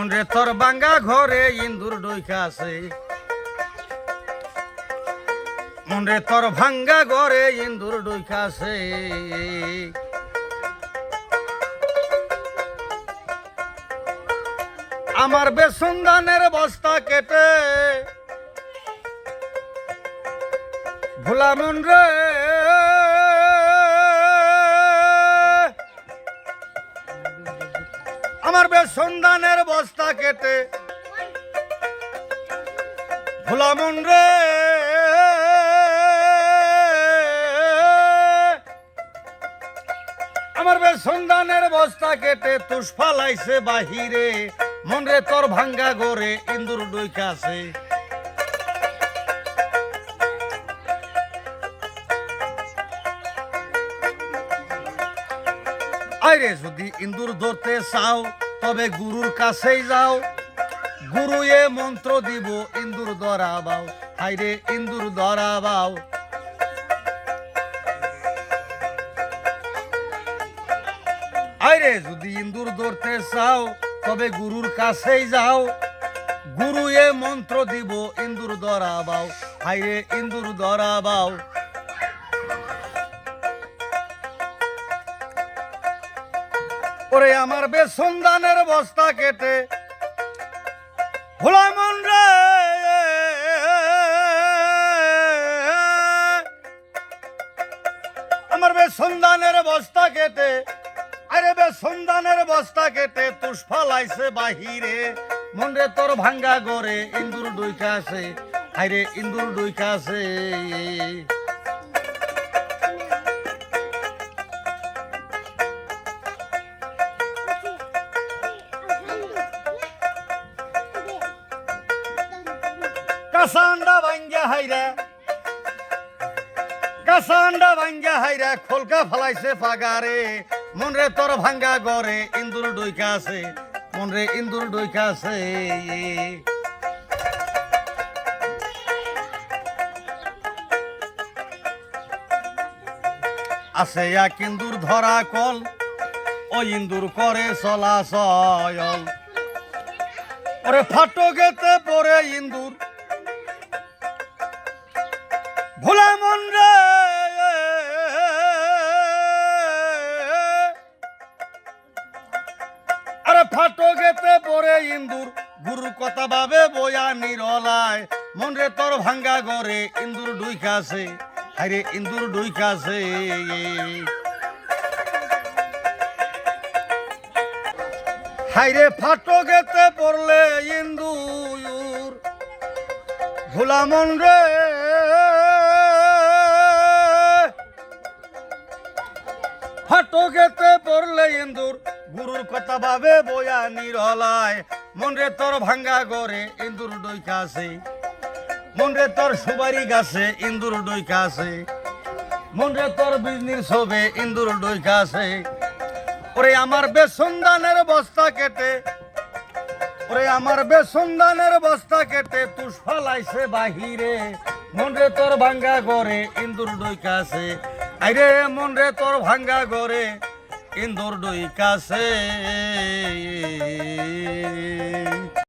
মনরে তোর বাঙ্গা ঘরে ইন্দুর ডইকা আছে। মনরে তোর ভাঙ্গা ঘরে ইন্দুর ডইকা আছে। আমার বেসন ধানের বস্তা কেটে, ভোলা মন রে আমার বেসন ধানের বস্তা কেটে। ভোলা মন রে। আমার বেসন ধানের বস্তা কেটে তুষ ফালাইছে বাহিরে। মনরে তোর ভাঙ্গা গড়ে ইন্দুর ডুইকাছে আরে যদি ইন্দুর ধরতে চাও তবে গুরুর কাছেই যাও। গুরু এ মন্ত্র দিব, ইন্দুর ধরাবাও হাইরে ইন্দুর ধরাবাও আরে যদি ইন্দুর ধরতে চাও, তবে গুরুর কাছেই যাও। গুরু এ মন্ত্র দিব, ইন্দুর ধরাবাও হাইরে ইন্দুর ধরাবাও ওরে আমার বেসন দানের বস্তা কেটে। ভোলা মন রে আমার বেসন দানের বস্তা কেটে। আরে বেসন দানের বস্তা কেটে তুষ ফালাইছে বাহিরে। মন রে তোর ভাঙ্গা গড়ে, ইন্দুর ডুইকা আছে। হাইরে, ইন্দুর ডুইকা আছে। কাসান্ডা ভাঙ্গা হাইরা কাসান্ডা ভাঙ্গা হাইরা খোলকা ফলাইছে পাগারে মন রে তোর ভাঙ্গা গড়ে, ইন্দুর ডইকা আছে। মন রে ইন্দুর ডইকা আছে। আছে এক ইন্দুর ধরা কল, ও ইন্দুর করে চলাচল ওরে ফাটো গেতে পরে ইন্দুর ভোলা মন রে। আরে ফাটো গেতে পরে ইন্দুর গুরু কথা ভাবে বয়া নিরলায়। মন রে তোর ভাঙ্গা গরে ইন্দুর ডুইকাছে আরে ইন্দুর ডুইকাছে হাইরে ফাটো গেতে পড়লে ইন্দুর। ভোলা মন রে। ফাটকেতে পড়লে ইন্দুর। গুরুর কথা ভাবে বয়া নিরলায়। মন রে তোর ভাঙ্গা গড়ে ইন্দুর ডইকা আছে। মন রে তোর সুবারি গাছে ইন্দুর ডইকা আছে। মন রে তোর বিজনির ছবে ইন্দুর ডইকা আছে। ওরে আমার বেসন দানের বস্তা কেটে, ওরে আমার বেসন দানের বস্তা কেটে তুষ ফালাইছে বাহিরে। মন রে তোর ভাঙ্গা গড়ে ইন্দুর ডইকা আছে। আইরে মন রে তোর ভাঙ্গা গরে ইন্দুর ডুই আছে